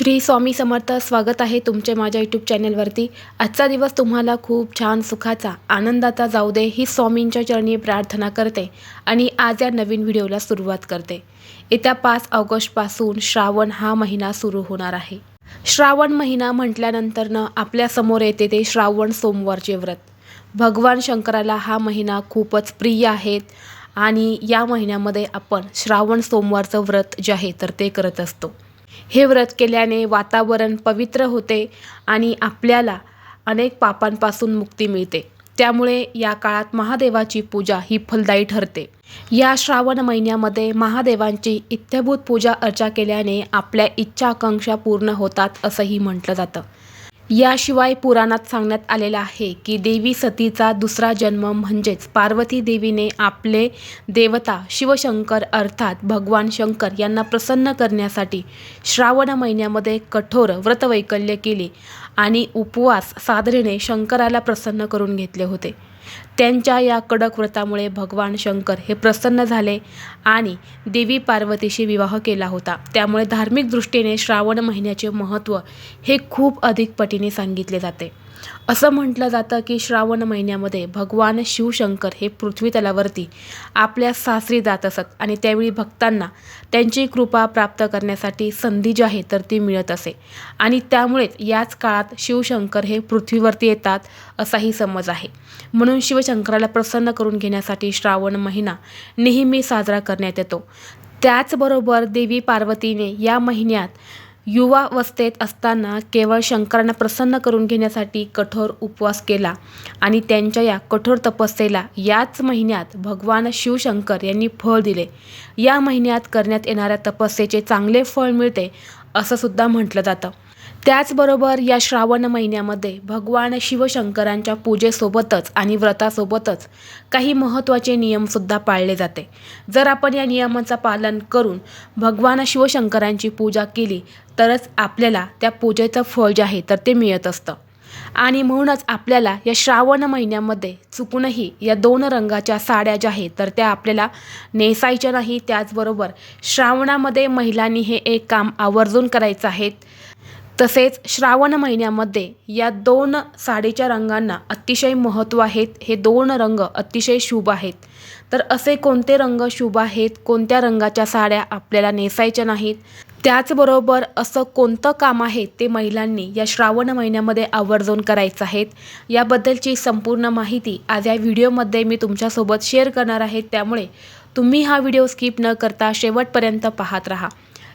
श्री स्वामी समर्थ स्वागत आहे तुमचे माझ्या यूट्यूब चॅनलवरती आजचा दिवस तुम्हाला खूप छान सुखाचा आनंदाचा जाऊ दे ही स्वामींच्या चरणी प्रार्थना करते आणि आज या नवीन व्हिडिओला सुरुवात करते. येत्या पाच ऑगस्टपासून श्रावण हा महिना सुरू होणार आहे. श्रावण महिना म्हटल्यानंतरनं आपल्यासमोर येते ते श्रावण सोमवारचे व्रत. भगवान शंकराला हा महिना खूपच प्रिय आहेत आणि या महिन्यामध्ये आपण श्रावण सोमवारचं व्रत जे आहे तर ते करत असतो. हे व्रत केल्याने वातावरण पवित्र होते आणि आपल्याला अनेक पापांपासून मुक्ती मिळते. त्यामुळे या काळात महादेवाची पूजा ही फलदायी ठरते. या श्रावण महिन्यामध्ये महादेवांची इत्यभूत पूजा अर्चा केल्याने आपल्या इच्छा आकांक्षा पूर्ण होतात असंही म्हटलं जातं. याशिवाय पुराणात सांगण्यात आलेलं आहे की देवी सतीचा दुसरा जन्म म्हणजेच पार्वती देवीने आपले देवता शिवशंकर अर्थात भगवान शंकर यांना प्रसन्न करण्यासाठी श्रावण महिन्यामध्ये कठोर व्रतवैकल्य केले आणि उपवास साधनेने शंकराला प्रसन्न करून घेतले होते. त्यांच्या या कडक व्रतामुळे भगवान शंकर हे प्रसन्न झाले आणि देवी पार्वतीशी विवाह केला होता. त्यामुळे धार्मिक दृष्टीने श्रावण महिन्याचे महत्त्व हे खूप अधिक पटीने सांगितले जाते. असं म्हटलं जातं की श्रावण महिन्यामध्ये भगवान शिवशंकर हे पृथ्वी तलावरती आपल्या सासरी जात असत आणि त्यावेळी भक्तांना त्यांची कृपा प्राप्त करण्यासाठी संधी जी आहे तर ती मिळत असे. आणि त्यामुळेच याच काळात शिवशंकर हे पृथ्वीवरती येतात असाही समज आहे. म्हणून शिवशंकराला प्रसन्न करून घेण्यासाठी श्रावण महिना नेहमी साजरा करण्यात येतो. त्याचबरोबर देवी पार्वतीने या महिन्यात युवावस्थेत असताना केवळ शंकरांना प्रसन्न करून घेण्यासाठी कठोर उपवास केला आणि त्यांच्या या कठोर तपस्येला याच महिन्यात भगवान शिवशंकर यांनी फळ दिले. या महिन्यात करण्यात येणाऱ्या तपस्येचे चांगले फळ मिळते असं सुद्धा म्हटलं जातं. त्याचबरोबर या श्रावण महिन्यामध्ये भगवान शिवशंकरांच्या पूजेसोबतच आणि व्रतासोबतच काही महत्त्वाचे नियमसुद्धा पाळले जाते. जर आपण या नियमांचं पालन करून भगवान शिवशंकरांची पूजा केली तरच आपल्याला त्या पूजेचं फळ जे आहे तर ते मिळत असतं. आणि म्हणूनच आपल्याला या श्रावण महिन्यामध्ये चुकूनही या दोन रंगाच्या साड्या ज्या आहेत तर त्या आपल्याला नेसायच्या नाही. त्याचबरोबर श्रावणामध्ये महिलांनी हे एक काम आवर्जून करायचं आहे तसेच श्रावण महिन्यामध्ये या दोन साडीच्या रंगांना अतिशय महत्त्व आहेत. हे दोन रंग अतिशय शुभ आहेत. तर असे कोणते रंग शुभ आहेत? कोणत्या रंगाच्या साड्या आपल्याला नेसायच्या नाहीत? त्याचबरोबर असं कोणतं काम आहे ते महिलांनी या श्रावण महिन्यामध्ये आवर्जून करायचं आहेत याबद्दलची संपूर्ण माहिती आज या व्हिडिओमध्ये मी तुमच्यासोबत शेअर करणार आहे. त्यामुळे तुम्ही हा व्हिडिओ स्किप न करता शेवटपर्यंत पाहत राहा.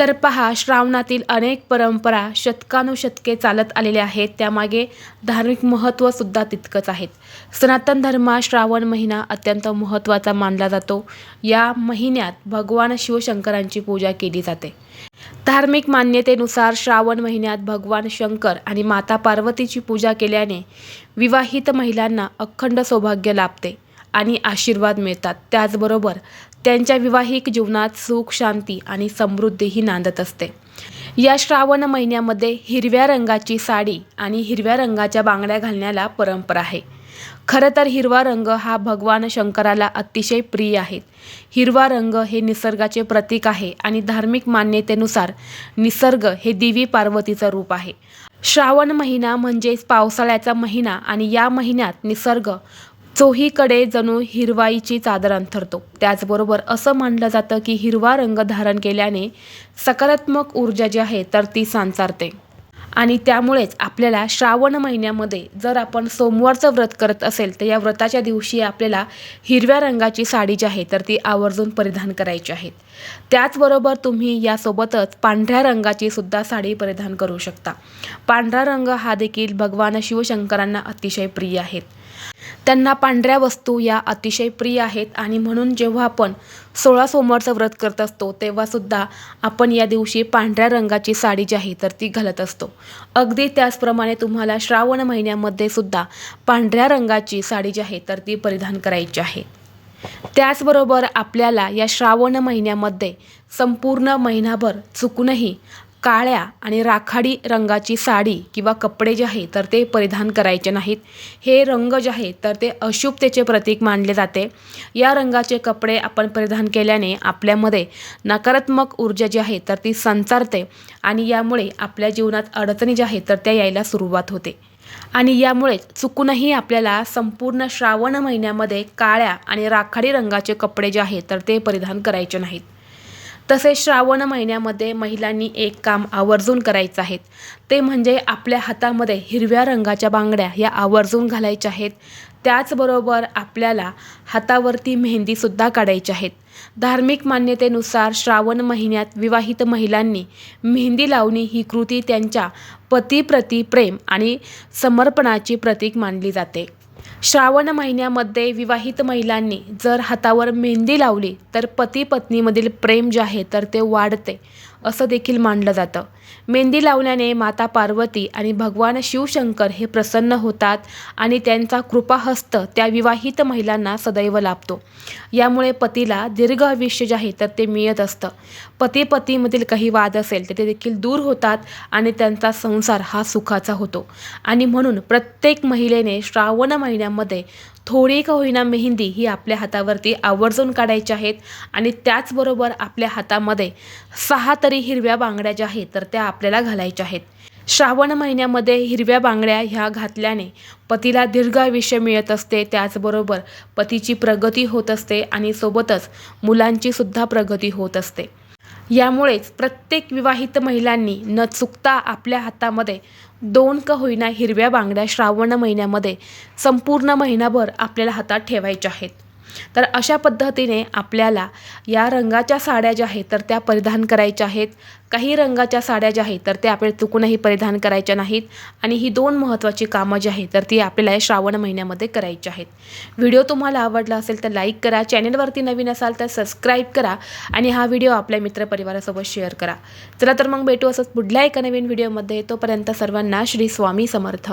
तर पहा श्रावणातील अनेक परंपरा शतकानुशतके चालत आलेल्या आहेत. त्यामागे धार्मिक महत्त्वसुद्धा तितकंच आहेत. सनातन धर्मात श्रावण महिना अत्यंत महत्त्वाचा मानला जातो. या महिन्यात भगवान शिवशंकरांची पूजा केली जाते. धार्मिक मान्यतेनुसार श्रावण महिन्यात भगवान शंकर आणि माता पार्वतीची पूजा केल्याने विवाहित महिलांना अखंड सौभाग्य लाभते आणि आशीर्वाद मिळतात. त्याचबरोबर त्यांच्या विवाहिक जीवनात सुख शांती आणि समृद्धीही नांदत असते. या श्रावण महिन्यामध्ये हिरव्या रंगाची साडी आणि हिरव्या रंगाच्या बांगड्या घालण्याला परंपरा आहे. खरं तर हिरवा रंग हा भगवान शंकराला अतिशय प्रिय आहेत हिरवा रंग हे निसर्गाचे प्रतीक आहे आणि धार्मिक मान्यतेनुसार निसर्ग हे देवी पार्वतीचं रूप आहे. श्रावण महिना म्हणजेच पावसाळ्याचा महिना आणि या महिन्यात निसर्ग चोहीकडे जणू हिरवाईची चादर अंथरतो. त्याचबरोबर असं मानलं जातं की हिरवा रंग धारण केल्याने सकारात्मक ऊर्जा जी आहे तर ती सांचारते आणि त्यामुळेच आपल्याला श्रावण महिन्यामध्ये जर आपण सोमवारचं व्रत करत असेल तर या व्रताच्या दिवशी आपल्याला हिरव्या रंगाची साडी जी आहे तर ती आवर्जून परिधान करायची आहे. त्याचबरोबर तुम्ही यासोबतच पांढऱ्या रंगाची सुद्धा साडी परिधान करू शकता. पांढरा रंग हा देखील भगवान शिवशंकरांना अतिशय प्रिय आहेत त्यांना पांढऱ्या वस्तू या अतिशय प्रिय आहेत आणि म्हणून जेव्हा आपण सोळा सोमवारचं व्रत करत असतो तेव्हासुद्धा आपण या दिवशी पांढऱ्या रंगाची साडी जी आहे तर ती घालत असतो. अगदी त्याचप्रमाणे तुम्हाला श्रावण महिन्यामध्ये सुद्धा पांढऱ्या रंगाची साडी जी आहे तर ती परिधान करायची आहे. त्याचबरोबर आपल्याला या श्रावण महिन्यामध्ये संपूर्ण महिनाभर चुकूनही काळ्या आणि राखाडी रंगाची साडी किंवा कपडे जे आहे तर ते परिधान करायचे नाहीत. हे रंग जे आहे तर ते अशुभतेचे प्रतीक मानले जाते. या रंगाचे कपडे आपण परिधान केल्याने आपल्यामध्ये नकारात्मक ऊर्जा जी आहे तर ती संचारते आणि यामुळे आपल्या जीवनात अडचणी ज्या आहेत तर त्या यायला सुरुवात होते. आणि यामुळे चुकूनही आपल्याला संपूर्ण श्रावण महिन्यामध्ये काळ्या आणि राखाडी रंगाचे कपडे जे आहेत तर ते परिधान करायचे नाहीत. तसेच श्रावण महिन्यामध्ये महिलांनी एक काम आवर्जून करायचं आहे. ते म्हणजे आपल्या हातामध्ये हिरव्या रंगाच्या बांगड्या या आवर्जून घालायच्या आहेत. त्याचबरोबर आपल्याला हातावरती मेहंदीसुद्धा काढायची आहेत. धार्मिक मान्यतेनुसार श्रावण महिन्यात विवाहित महिलांनी मेहंदी लावणी ही कृती त्यांच्या पतीप्रती प्रेम आणि समर्पणाची प्रतीक मानली जाते. श्रावण महिन्यामध्ये विवाहित महिलांनी जर हातावर मेहंदी लावली तर पती पत्नीमधील प्रेम जे आहे तर ते वाढते. असं देखील मानलं जातं. मेहंदी लावल्याने माता पार्वती आणि भगवान शिवशंकर हे प्रसन्न होतात आणि त्यांचा कृपाहस्त त्या विवाहित महिलांना सदैव लाभतो. यामुळे पतीला दीर्घ आयुष्य जे आहे तर ते मिळत असतं. पती पतीमधील काही वाद असेल तर ते देखील दूर होतात आणि त्यांचा संसार हा सुखाचा होतो. आणि म्हणून प्रत्येक महिलेने श्रावण महिन्यामध्ये थोडी का होईना मेहंदी ही आपल्या हातावरती आवर्जून काढायची आहेत आणि त्याचबरोबर आपल्या हातामध्ये सहा तरी हिरव्या बांगड्या ज्या आहेत तर त्या आपल्याला घालायच्या आहेत. श्रावण महिन्यामध्ये हिरव्या बांगड्या ह्या घातल्याने पतीला दीर्घ आयुष्य मिळत असते त्याचबरोबर पतीची प्रगती होत असते आणि सोबतच मुलांची सुद्धा प्रगती होत असते. यामुळेच प्रत्येक विवाहित महिलांनी न चुकता आपल्या हातामध्ये दोन का होईना हिरव्या बांगड्या श्रावण महिन्यामध्ये संपूर्ण महिनाभर आपल्याला हातात ठेवायच्या आहेत. तर अशा पद्धतीने आपल्याला या रंगाच्या साड्या ज्या आहेत तर त्या परिधान करायच्या आहेत. काही रंगाच्या साड्या ज्या आहेत तर त्या आपल्याला चुकूनही परिधान करायच्या नाहीत. आणि ही दोन महत्त्वाची कामं जी आहेत तर ती आपल्याला या श्रावण महिन्यामध्ये करायची आहेत. व्हिडिओ तुम्हाला आवडला असेल तर लाईक करा. चॅनलवरती नवीन असाल तर सबस्क्राईब करा. आणि हा व्हिडिओ आपल्या मित्रपरिवारासोबत शेअर करा. चला तर मग भेटू असंच पुढल्या एका नवीन व्हिडिओमध्ये. तोपर्यंत सर्वांना श्री स्वामी समर्थ.